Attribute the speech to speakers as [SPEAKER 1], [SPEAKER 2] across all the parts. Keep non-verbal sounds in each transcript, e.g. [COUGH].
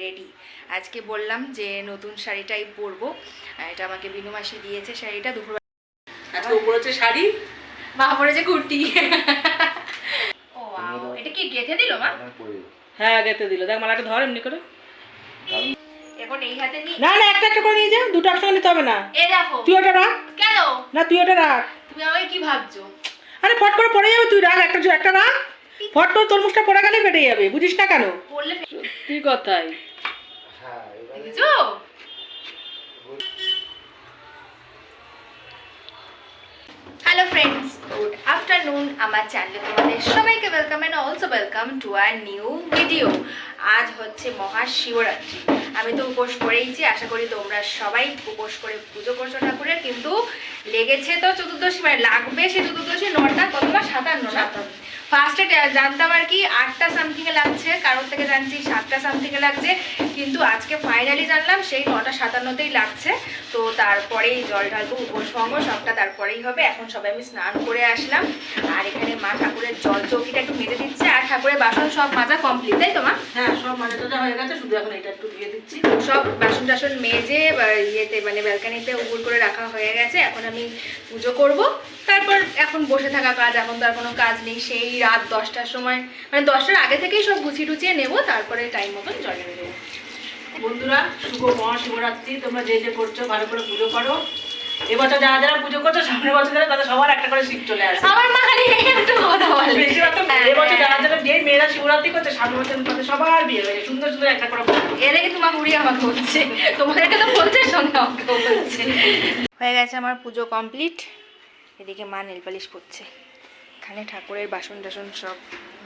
[SPEAKER 1] Ready আজকে বললাম যে নতুন শাড়িটাই পরবো। এটা আমাকে বিনু মাসি দিয়েছে শাড়িটা দুপুর
[SPEAKER 2] আজকে উপরে হচ্ছে শাড়ি?
[SPEAKER 1] মা পরেছে কুর্তি। ও এটা কি গেথে দিল মা?
[SPEAKER 2] হ্যাঁ গেতে দিল। দেখ মালাটা ধর এমনি করে।
[SPEAKER 1] এখন এই হাতে নি
[SPEAKER 2] না না একটা একটা করে নিয়ে যা। দুটো একসঙ্গে নিতে হবে না।
[SPEAKER 1] এ দেখো।
[SPEAKER 2] তুই ওটা রাখ।
[SPEAKER 1] কেন?
[SPEAKER 2] না তুই ওটা রাখ।
[SPEAKER 1] তুমি আমাকে কি ভাবছ?
[SPEAKER 2] আরে ফট করে পড়ে যাবে তুই রাখ। একটা একটা রাখ। ফট করে তরমুজটা পড়ে গেলে ফেটে যাবে। বুঝিস না কেন?
[SPEAKER 1] বললে
[SPEAKER 2] তুই কথাই?
[SPEAKER 1] হ্যালো ফ্রেন্ডস গুড আফটারনুন আমার চ্যানেলে তোমাদের সবাইকে welcome and also welcome to our new video আজ হচ্ছে মহাশিবরাত্রি। আমি তো উপোস করেইছি আশা করি তোমরা সবাই উপোস করে পুজো করছ ঠাকুরের কিন্তু লেগেছে তো চতুর্দশী মানে লাগবে সে চতুর্দশী নটা কতবার সাতান্ন না? ফার্স্টে জানতাম আর কি আটটা সামথিংয়ে লাগছে কারোর থেকে জানছি সাতটা সামথিংয়ে লাগছে কিন্তু আজকে ফাইনালি জানলাম সেই নটা সাতান্নতেই লাগছে। তো তারপরেই জল ঢালবো উপসঙ্গ সবটা তারপরেই হবে। এখন সবাই আমি স্নান করে আসলাম। আর এখানে মা ঠাকুরের জল চৌকিটা একটু মেজে দিচ্ছে আর ঠাকুরের বাসন সব মাজা কমপ্লিট তাই তো মা?
[SPEAKER 2] হ্যাঁ সব মানে টাজা হয়ে গেছে শুধু এখন এটা একটু দিয়ে দিচ্ছি।
[SPEAKER 1] সব বাসন টাসন মেজে ইয়েতে মানে ব্যালকানিতে উগুর করে রাখা হয়ে গেছে। এখন আমি পুজো করব। তারপর এখন বসে থাকা কাজ এখন তো আর কোনো কাজ নেই সেই রাত দশটার সময় মানে দশটার আগে থেকেই সব গুছিয়ে টুচিয়ে নেব তারপরে টাইম মতন জল দেবো
[SPEAKER 2] বন্ধুরা শুভ মহাশিবরাত্রি তোমরা যে যে করছ ভালো করে পুজো করো। এবছর যারা যারা পুজো করছ সামনের বছর যারা তাদের সবার একটা করে শিব চলে আসে।
[SPEAKER 1] আমার মা খালি একটু কথা বলে।
[SPEAKER 2] বেশিরভাগ তো এবছর যারা যারা যে মেয়েরা শিবরাত্রি করছে সামনের বছর তাদের সবার বিয়ে হয়েছে সুন্দর সুন্দর একটা করে।
[SPEAKER 1] এর আগে তোমার উড়ি আমাকে বলছে। তোমাদেরকে তো বলছে সঙ্গে আমাকে বলছে। হয়ে গেছে আমার পুজো কমপ্লিট এদিকে মা নেল পালিশ করছে। এখানে ঠাকুরের বাসন টাসন সব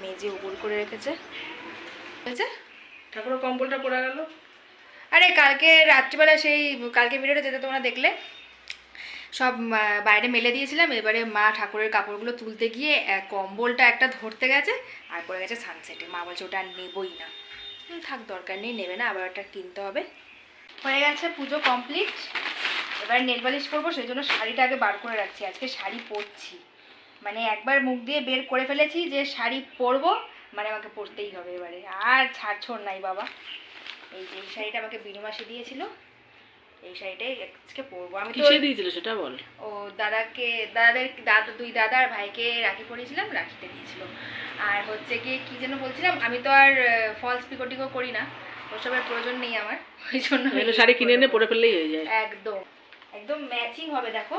[SPEAKER 1] মেজে উগুর করে রেখেছে। হয়েছে?
[SPEAKER 2] ঠাকুরের কম্বলটা পড়ে গেল।
[SPEAKER 1] আরে কালকে রাত্রিবেলা সেই কালকে ভিডিওটা যেটা তোমরা দেখলে সব বাইরে মেলে দিয়েছিলাম। এবারে মা ঠাকুরের কাপড়গুলো তুলতে গিয়ে কম্বলটা একটা ধরতে গেছে আর পড়ে গেছে সানসেটে মা বলছে ওটা আর নেবই না। থাক দরকার নেই নেবে না আবার ওটা কিনতে হবে। হয়ে গেছে পুজো কমপ্লিট এবার নেল পালিশ করব সেই জন্য শাড়িটা আগে বার করে রাখছি। আজকে শাড়ি পরছি। মানে একবার মুখ দিয়ে বের করে ফেলেছি যে শাড়ি পরবো মানে আমাকে পরতেই হবে এবারে। আর ছাড়ছড় নাই বাবা। এই যে এই শাড়িটা আমাকে বিনু মাসে দিয়েছিল। এই শাড়িটাই আজকে পরবো। আমি
[SPEAKER 2] কিসে দিয়েছিল সেটা বল।
[SPEAKER 1] ও দাদাকে দাদাদের দাদা দুই দাদা আর ভাইকে রাখি পরিয়েছিলাম রাখিতে দিয়েছিল। আর হচ্ছে কি কি যেন বলছিলাম আমি তো আর ফলস পিকোটিকো করি না। ওসবের প্রয়োজন নেই আমার। ওই জন্য
[SPEAKER 2] শাড়ি কিনে এনে পরে ফেললেই হয়ে যায়।
[SPEAKER 1] একদম। একদম ম্যাচিং হবে দেখো।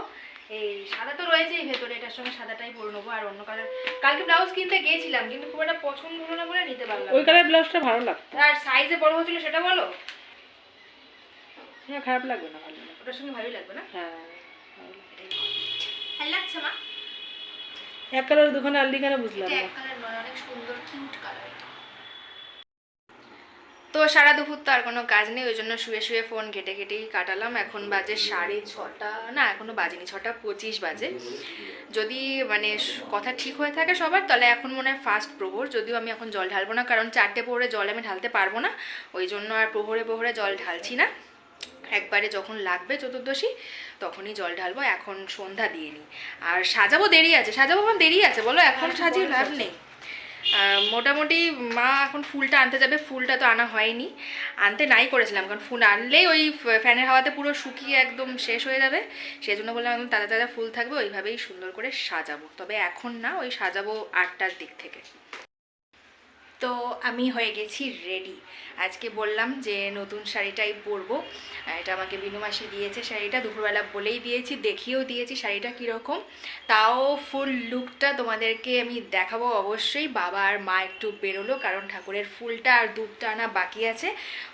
[SPEAKER 1] এই সাদা তো রয়েছেই ভেতরে এটার সঙ্গে সাদাটাই পরে নেব। আর অন্য কালার কালকে ব্লাউজ কিনতে গিয়েছিলাম কিন্তু খুব একটা পছন্দ হলো না বলে নিতে পারলাম
[SPEAKER 2] ওই। কালার ব্লাউজটা ভালো লাগতো।
[SPEAKER 1] আর সাইজে বড় হচ্ছিল সেটা বলো?
[SPEAKER 2] হ্যাঁ খারাপ লাগবে না ভালো
[SPEAKER 1] ওটার সঙ্গে ভালোই লাগবে না?
[SPEAKER 2] হ্যাঁ ভালো
[SPEAKER 1] লাগছে মা?
[SPEAKER 2] এক কালার দোকানে আনলি কেন বুঝলাম
[SPEAKER 1] এক কালার নয় অনেক সুন্দর কিউট কালার তো সারা দুপুর তো আর কোনো কাজ নেই ওই জন্য শুয়ে শুয়ে ফোন ঘেটে ঘেটেই কাটালাম। এখন বাজে সাড়ে ছটা, না, এখনও বাজেনি, ছটা পঁচিশ বাজে। যদি মানে কথা ঠিক হয়ে থাকে সবার, তাহলে এখন মনে হয় ফার্স্ট প্রহর, যদিও আমি এখন জল ঢালবো না, কারণ চারটে প্রহরে জল আমি ঢালতে পারব না ওই জন্য আর প্রহরে প্রহরে জল ঢালছি না। একবারে যখন লাগবে চতুর্দশী, তখনই জল ঢালবো, এখন সন্ধ্যা দিয়ে নিই আর সাজাবো দেরি আছে, সাজাবো আমার দেরি আছে, বলো, এখন সাজিয়ে লাভ নেই। মোটামুটি মা এখন ফুলটা আনতে যাবে, ফুলটা তো আনা হয়নি। আনতে নাই করেছিলাম, কারণ ফুল আনলেই ওই ফ্যানের হাওয়াতে পুরো শুকিয়ে একদম শেষ হয়ে যাবে। সেই জন্য বললাম একদম তাজা তাজা ফুল থাকবে, ওইভাবেই সুন্দর করে সাজাবো। তবে এখন না, ওই সাজাবো আটটার দিক থেকে। তো আমি হয়ে গেছি রেডি আজকে বললাম যে নতুন শাড়িটাই পরবো। এটা আমাকে বিনু মাসি দিয়েছে শাড়িটা, দুপুরবেলা বলেই দিয়েছি, দেখিয়েও দিয়েছি শাড়িটা কীরকম। তাও ফুল লুকটা তোমাদেরকে আমি দেখাবো অবশ্যই। বাবা আর মা একটু বেরোলো কারণ ঠাকুরের ফুলটা আর দুধটা আনা বাকি আছে,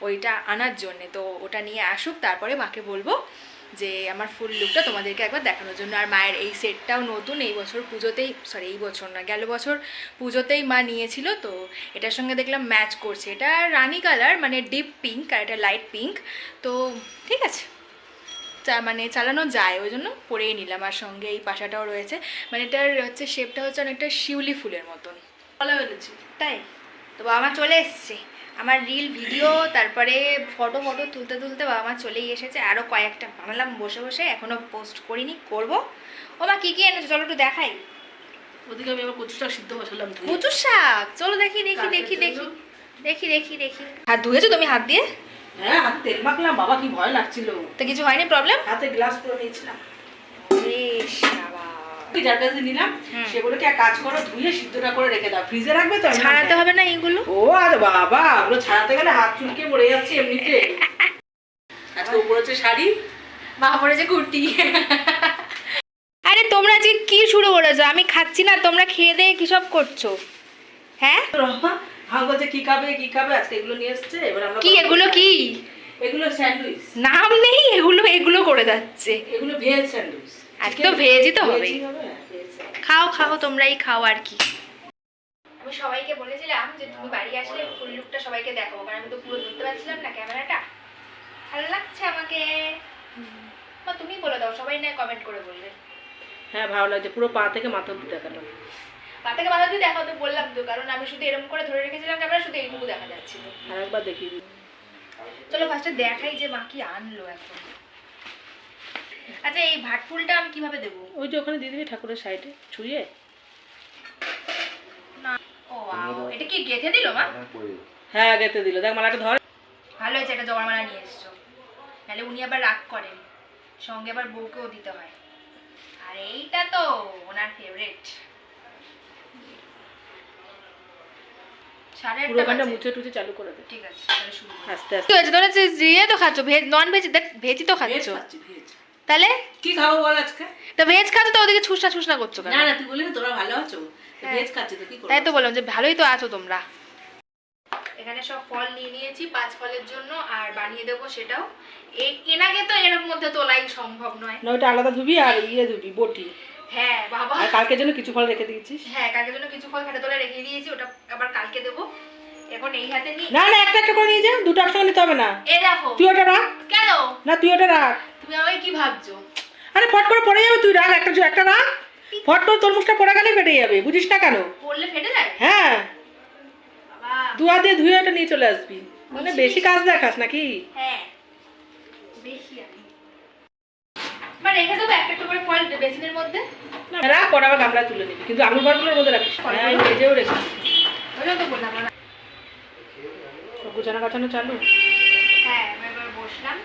[SPEAKER 1] ওইটা আনার জন্যে। তো ওটা নিয়ে আসুক, তারপরে মাকে বলব। যে আমার ফুল লুকটা তোমাদেরকে একবার দেখানোর জন্য। আর মায়ের এই সেটটাও নতুন এই বছর পুজোতেই সরি এই বছর না গেল বছর পুজোতেই মা নিয়েছিল তো এটার সঙ্গে দেখলাম ম্যাচ করছে। এটা রানি কালার মানে ডিপ পিঙ্ক আর এটা লাইট পিঙ্ক তো ঠিক আছে। চা মানে চালানো যায় ওই জন্য পরেই নিলাম। আর সঙ্গে এই পাশাটাও রয়েছে। মানে এটার হচ্ছে শেপটা হচ্ছে অনেকটা শিউলি ফুলের মতন। তাই? তো বাবা চলে এসছে। আমার রিল ভিডিও তারপরে ফটো ফটো তুলতে তুলতে বাবা মা চলেই এসেছে। আরও কয়েকটা বানালাম বসে বসে এখনও পোস্ট করিনি করব। ও মা কী কী এনেছো? চলো একটু দেখাই।
[SPEAKER 2] ওদিকে আমি আবার কচু শাক সিদ্ধ বসালাম।
[SPEAKER 1] কচুর শাক? চলো দেখি দেখি দেখি দেখি দেখি দেখি দেখি। হাত ধুয়েছো তুমি? হাত দিয়ে?
[SPEAKER 2] হ্যাঁ হাতে তেল মাখলাম বাবা কি ভয় লাগছিল।
[SPEAKER 1] তো কিছু হয়নি প্রবলেম
[SPEAKER 2] হাতে গ্লাস করে নিয়েছিলাম। যার কাছে নিলাম সেগুলোকে এক কাজ করো ধুয়ে সিদ্ধটা করে রেখে দাও। ফ্রিজে রাখবে তো?
[SPEAKER 1] ছাড়াতে হবে না এইগুলো
[SPEAKER 2] ও আরে বাবা ওগুলো ছাড়াতে গেলে হাত চুলকে যাচ্ছে এমনিতে। আজকে উপর হচ্ছে শাড়ি
[SPEAKER 1] মা পড়েছে কুর্তি। আরে তোমরা আজকে কি শুরু করেছ? আমি খাচ্ছি না তোমরা খেয়ে দিয়ে কি সব করছ? হ্যাঁ?
[SPEAKER 2] ভাগ বলছে কি খাবে কি খাবে? আজকে এগুলো নিয়ে এসছে এবার আমরা
[SPEAKER 1] কি এগুলো কি?
[SPEAKER 2] এগুলো স্যান্ডউইচ।
[SPEAKER 1] নাম নেই এগুলো এগুলো করে যাচ্ছে।
[SPEAKER 2] এগুলো ভেজ স্যান্ডউইচ।
[SPEAKER 1] আজকে তো ভেজই তো হবে। খাও খাও তোমরাই খাও আর কি। আমি সবাইকে বলেছিলাম যে তুমি বাড়ি আসলে ফুল লুকটা সবাইকে দেখাবো কারণ আমি তো পুরো ধরতে পারছিলাম না ক্যামেরাটা। ভালো লাগছে আমাকে? বা তুমি বলে দাও সবাই না কমেন্ট করে বলবে।
[SPEAKER 2] হ্যাঁ ভালো লাগছে। পুরো পা থেকে মাথা অব্দি দেখালাম
[SPEAKER 1] পা থেকে মাথা দিয়ে দেখাও তো বললাম তো কারণ আমি শুধু এরকম করে ধরে রেখেছিলাম ক্যামেরা শুধু এইটুকু দেখা যাচ্ছিল।
[SPEAKER 2] আর একবার দেখিয়ে দিই।
[SPEAKER 1] চলো ফার্স্টে দেখাই যে মা কি আনলো এখন। আচ্ছা এই ভাট ফুলটা আমি কীভাবে দেবো?
[SPEAKER 2] ওই যে ওখানে দিয়ে দিবি ঠাকুরের সাইডে ছুঁয়ে।
[SPEAKER 1] না। ও এটা কি গেথে দিল মা?
[SPEAKER 2] হ্যাঁ গেতে দিল। দেখ মালাটা ধর।
[SPEAKER 1] ভালো হয়েছে একটা জবার মালা নিয়ে এসছো। নাহলে উনি আবার রাগ করেন। সঙ্গে আবার বউকেও দিতে হয়। আর এইটা তো ওনার ফেভারিট
[SPEAKER 2] চালু করে দে।
[SPEAKER 1] ঠিক আছে তাহলে শুরু।
[SPEAKER 2] আস্তে আস্তে।
[SPEAKER 1] ইয়ে তো খাচ্ছ ভেজ নন ভেজ ভেজই তো খাচ্ছ।
[SPEAKER 2] খাচ্ছি ভেজ
[SPEAKER 1] তাহলে?
[SPEAKER 2] কি খাব বল আজকে?
[SPEAKER 1] তো ভেজ খাচ্ছ তো ওদিকে ছুসনা ছুসনা করছ কেন?
[SPEAKER 2] না না তুই বলি না তোরা ভালো আছো।
[SPEAKER 1] হ্যাঁ।
[SPEAKER 2] ভেজ খাচ্ছি তো কি করব
[SPEAKER 1] তাই তো বললাম যে ভালোই তো আছো তোমরা। এখানে সব ফল নিয়ে নিয়েছি পাঁচ ফলের জন্য আর বানিয়ে দেবো সেটাও। এই এনাকে তো এর মধ্যে তোলাই সম্ভব নয়।
[SPEAKER 2] না ওটা আলাদা ধুবি আর ইয়ে ধুবি বটি।
[SPEAKER 1] হ্যাঁ বাবা।
[SPEAKER 2] আর কালকের জন্য কিছু ফল রেখে দিয়েছিস?
[SPEAKER 1] হ্যাঁ কালকের জন্য কিছু ফল খাটে তোলা রেখে দিয়েছি ওটা আবার কালকে দেবো। এখন এই হাতে নিই
[SPEAKER 2] না না একটা একটা করে নিয়ে যা দুটো একসঙ্গে নিতে হবে না।
[SPEAKER 1] এ দেখো।
[SPEAKER 2] তুই ওটা রাখ।
[SPEAKER 1] কেন?
[SPEAKER 2] না তুই ওটা রাখ।
[SPEAKER 1] তুমি কি ভাবছ?
[SPEAKER 2] আরে ফট করে পড়ে যাবে তুই রাখ একটা একটা রাখ। ফট করে তরমুজটা পড়ে গেলে ফেটে যাবে বুঝিস না কেন?
[SPEAKER 1] পড়লে ফেটে যায়?
[SPEAKER 2] হ্যাঁ। দু হাত ধুয়ে ওটা নিয়ে চলে আসবি। মানে বেশি কাজ দেখাস নাকি?
[SPEAKER 1] হ্যাঁ। বেশি আমি। বা রেখে দেবো একটা একটা করে ফল বেসিনের মধ্যে।
[SPEAKER 2] না, রাখ পরে আবার গামলায় তুলে নিবি। কিন্তু আঙুল ফলগুলোর মধ্যে রাখিস। হ্যাঁ ভেজেও রেখেছি।
[SPEAKER 1] ওই জন্য তো বললাম
[SPEAKER 2] গুছানো গাছানো চালু?
[SPEAKER 1] হ্যাঁ আমি এবার বসলাম।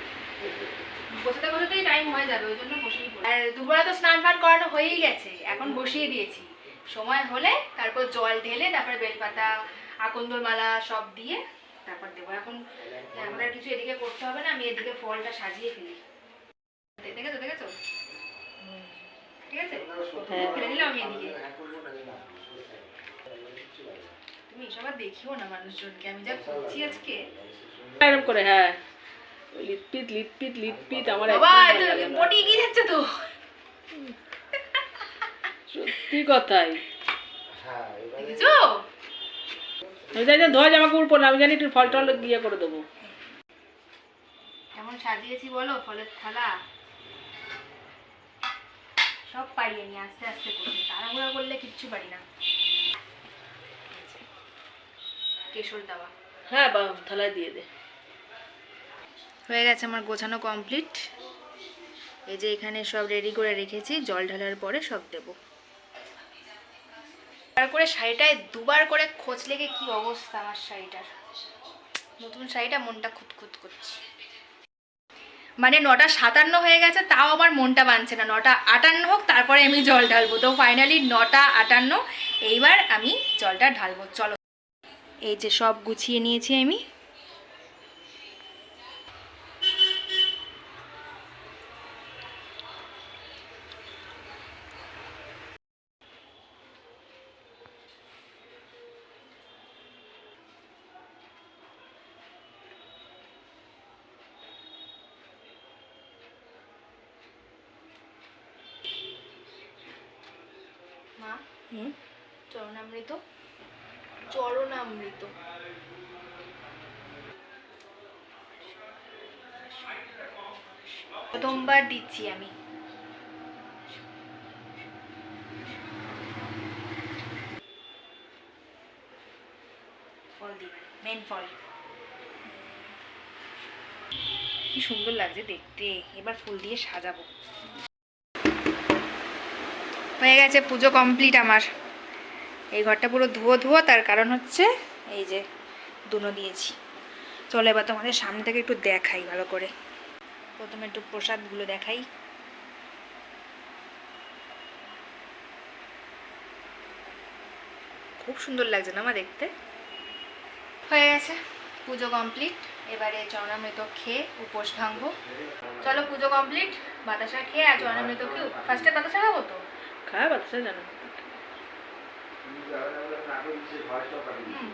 [SPEAKER 1] বসাতে বসাতেই টাইম হয়ে যাবে ওই জন্য বসেই পড়ি। আর দুপুরে তো স্নান ফান করানো হয়েই গেছে এখন বসিয়ে দিয়েছি। সময় হলে তারপর জল ঢেলে তারপর বেলপাতা আকন্দর মালা সব দিয়ে তারপর দেবো। এখন আর কিছু এদিকে করতে হবে না আমি এদিকে ফলটা সাজিয়ে ফেলি। দেখেছ দেখেছ? ঠিক আছে?
[SPEAKER 2] হ্যাঁ।
[SPEAKER 1] ফেলে দিলাম আমি এদিকে। আর দেখিও না মানুষজনকে। আমি যা করছি আজকে।
[SPEAKER 2] এরকম করে হ্যাঁ। ওই লিটপিট লিটপিট লিটপিট আমার
[SPEAKER 1] পটি গিয়ে যাচ্ছে তো।
[SPEAKER 2] সত্যি কথাই।
[SPEAKER 1] দেখেছ?
[SPEAKER 2] আমি জানি ধোয়া জামা কাপড় পরলাম আমি জানি একটু ফল টল গিয়ে করে দেবো।
[SPEAKER 1] কেমন সাজিয়েছি বলো ফলের থালা। সব পারি আমি আস্তে আস্তে করি তাড়াহুড়া করলে কিচ্ছু পারি না। কেশর দেওয়া।
[SPEAKER 2] হ্যাঁ বা থালায় দিয়ে দে।
[SPEAKER 1] হয়ে গেছে আমার গোছানো কমপ্লিট এই যে এখানে সব রেডি করে রেখেছি জল ঢালার পরে সব দেব। তারপরে শাড়িটায় দুবার করে খোঁজ লেগে কি অবস্থা আমার শাড়িটার। নতুন শাড়িটা মনটা খুঁতখুত করছে। মানে নটা সাতান্ন হয়ে গেছে তাও আমার মনটা মানছে না। নটা আটান্ন হোক তারপরে আমি জল ঢালবো। তো ফাইনালি নটা আটান্ন এইবার আমি জলটা ঢালবো। চলো। এই যে সব গুছিয়ে নিয়েছি আমি। মা?
[SPEAKER 2] হুম?
[SPEAKER 1] চরণামৃত? চরণামৃত। প্রথমবার দিচ্ছি আমি। ফল দিই মেন ফল। কি সুন্দর লাগছে দেখতে। এবার ফুল দিয়ে সাজাবো। হয়ে গেছে পুজো কমপ্লিট আমার। এই ঘরটা পুরো ধুয়ো ধুয়ো তার কারণ হচ্ছে এই যে দুনো দিয়েছি। চলো এবার তোমাদের সামনে থেকে একটু দেখাই ভালো করে। প্রথমে একটু প্রসাদগুলো দেখাই। খুব সুন্দর লাগছে না আমার দেখতে? হয়ে গেছে পুজো কমপ্লিট এবারে চরণামৃত খেয়ে উপোস ভাঙবো। চলো পুজো কমপ্লিট বাতাসা খেয়ে আর চরণামৃত খেয়ে ফার্স্টে বাতাসা খাব তো?
[SPEAKER 2] খায় বাচ্চা জানো।
[SPEAKER 1] হুম।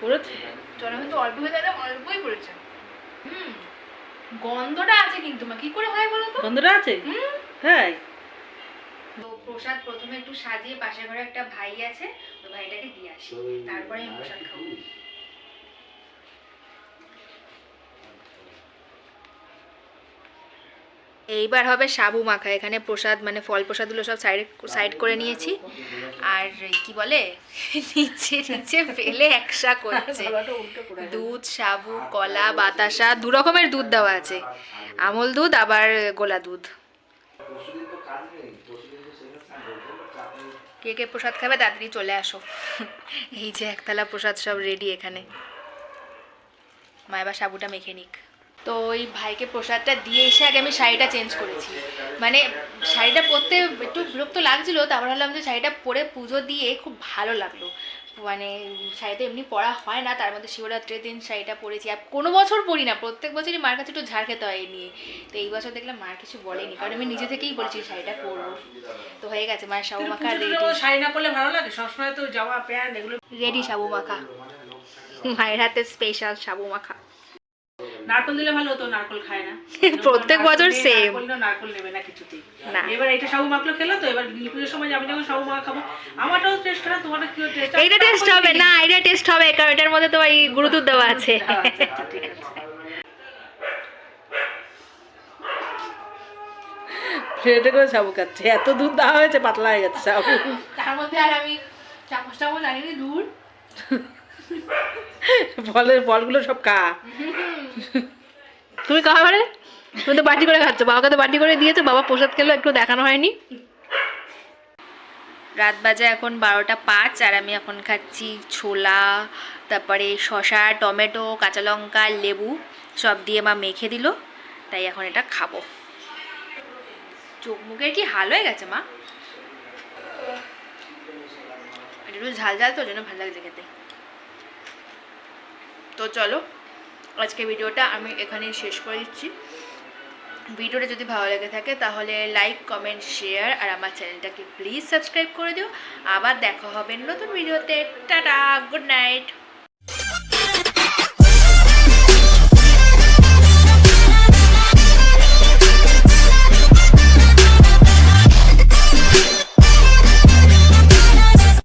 [SPEAKER 2] করেছে?
[SPEAKER 1] চরণামৃত অল্প হয়ে যাবে অল্পই করেছে। হুম। গন্ধটা আছে কিন্তু মা কি করে হয় বলো তো?
[SPEAKER 2] বন্ধুরা আছে?
[SPEAKER 1] হুম।
[SPEAKER 2] হ্যাঁ।
[SPEAKER 1] তো প্রসাদ প্রথমে একটু সাজিয়ে পাশের ঘরে একটা ভাই আছে ওই ভাইটাকে দিয়ে আসি। তারপরে আমি প্রসাদ খাব। এইবার হবে সাবু মাখা। এখানে প্রসাদ মানে ফল প্রসাদগুলো সব সাইড সাইড করে নিয়েছি। আর কি বলে? নিচে নিচে ফেলে একসা করছে। দুধ, সাবু, কলা, বাতাসা, দু রকমের দুধ দেওয়া আছে। আমল দুধ, আবার গোলা দুধ। কে কে প্রসাদ খাবে তাড়াতাড়ি চলে আসো। এই যে একতলা প্রসাদ সব রেডি এখানে। মা সাবুটা মেখে নিক। তো ওই ভাইকে প্রসাদটা দিয়ে এসে আগে আমি শাড়িটা চেঞ্জ করেছি। মানে শাড়িটা পরতে একটু বিরক্ত লাগছিল তারপর ভাবলাম যে শাড়িটা পরে পুজো দিয়ে খুব ভালো লাগল। মানে শাড়িটা এমনি পরা হয় না তার মধ্যে শিবরাত্রির দিন শাড়িটা পরেছি। আর কোনো বছর পরি না প্রত্যেক বছরই মার কাছে একটু ঝাড় খেতে হয় এই নিয়ে। তো এই বছর দেখলাম মার কিছু বলেনি কারণ আমি নিজে থেকেই বলেছি শাড়িটা পরবো। তো হয়ে গেছে মায়ের সাবু মাখা রেডি
[SPEAKER 2] শাড়ি না পরলে ভালো লাগে? সবসময় তো জামা প্যান্ট এগুলো
[SPEAKER 1] রেডি সাবু মাখা মায়ের হাতে স্পেশাল সাবু মাখা
[SPEAKER 2] নারকল দিলে ভালো হতো নারকল খায় না। [LAUGHS]
[SPEAKER 1] প্রত্যেক বছর
[SPEAKER 2] নারকল
[SPEAKER 1] same.
[SPEAKER 2] নারকল নেবে না কিছুতেই।
[SPEAKER 1] না।
[SPEAKER 2] এবার এটা সাবু মাখলো খেলো তো এবার নীল পুজোর সময় আমি যখন সাবু মাখা খাব আমারটাও টেস্ট না তোমারটা কি টেস্ট
[SPEAKER 1] এইটা টেস্ট হবে না এইটা টেস্ট হবে কারণ এটার মধ্যে তো এই গুরু দুধ দেওয়া আছে।
[SPEAKER 2] ঠিক আছে। প্লেটে করে সাবু খাচ্ছে এত দুধ দেওয়া হয়েছে পাতলা হয়ে গেছে সাবু
[SPEAKER 1] তার মধ্যে আর আমি চামচ টামচ আনিনি দূর
[SPEAKER 2] ফলের ফলগুলো সব খা
[SPEAKER 1] তুমি খাওয়া মানে? তুমি তো বাটি করে খাচ্ছ। বাবাকে তো বাটি করে দিয়েছ, বাবা প্রসাদ খেলো একটু দেখানো হয়নি। রাত বাজে এখন বারোটা পাঁচ, আর আমি এখন খাচ্ছি ছোলা, তারপরে শসা, টমেটো, কাঁচা লঙ্কা, লেবু, সব দিয়ে মা মেখে দিল, তাই এখন এটা খাব। চোখ মুখের কি হাল হয়ে গেছে মা? একটু ঝাল ঝাল তো, ওই জন্য ভালো লাগছে খেতে। তো চলো আজকে ভিডিওটা আমি এখানেই শেষ করে দিচ্ছি। ভিডিওটা যদি ভালো লেগে থাকে তাহলে লাইক কমেন্ট শেয়ার আর আমার চ্যানেলটাকে প্লিজ সাবস্ক্রাইব করে দিও। আবার দেখা হবে নতুন ভিডিওতে। Tata good night